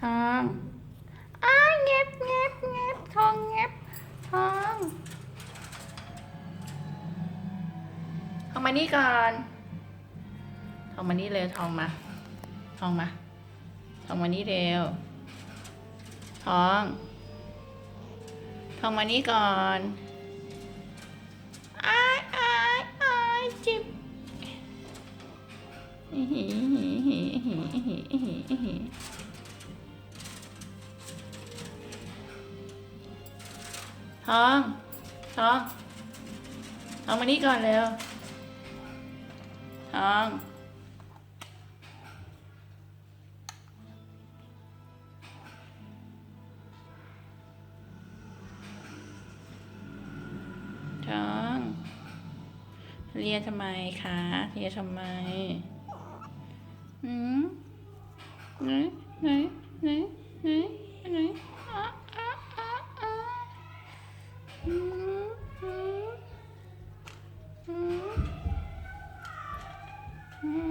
ทองอ้าเงียบเงียบเงียบทองเงียบทองทองมานี่ก่อนทองมานี่เร็วทองมาทองมาทองมานี่เร็วทองทองมานี่ก่อนอ้ายอ้ายอ้ายจิบหิหิหิหิหิหิหิ ทอง ทอง ทองมานี่ก่อนเร็ว ทองท้อง เรียนทำไมคะเรียนทำไม อืมไหนไหนไหนไหน Hmm.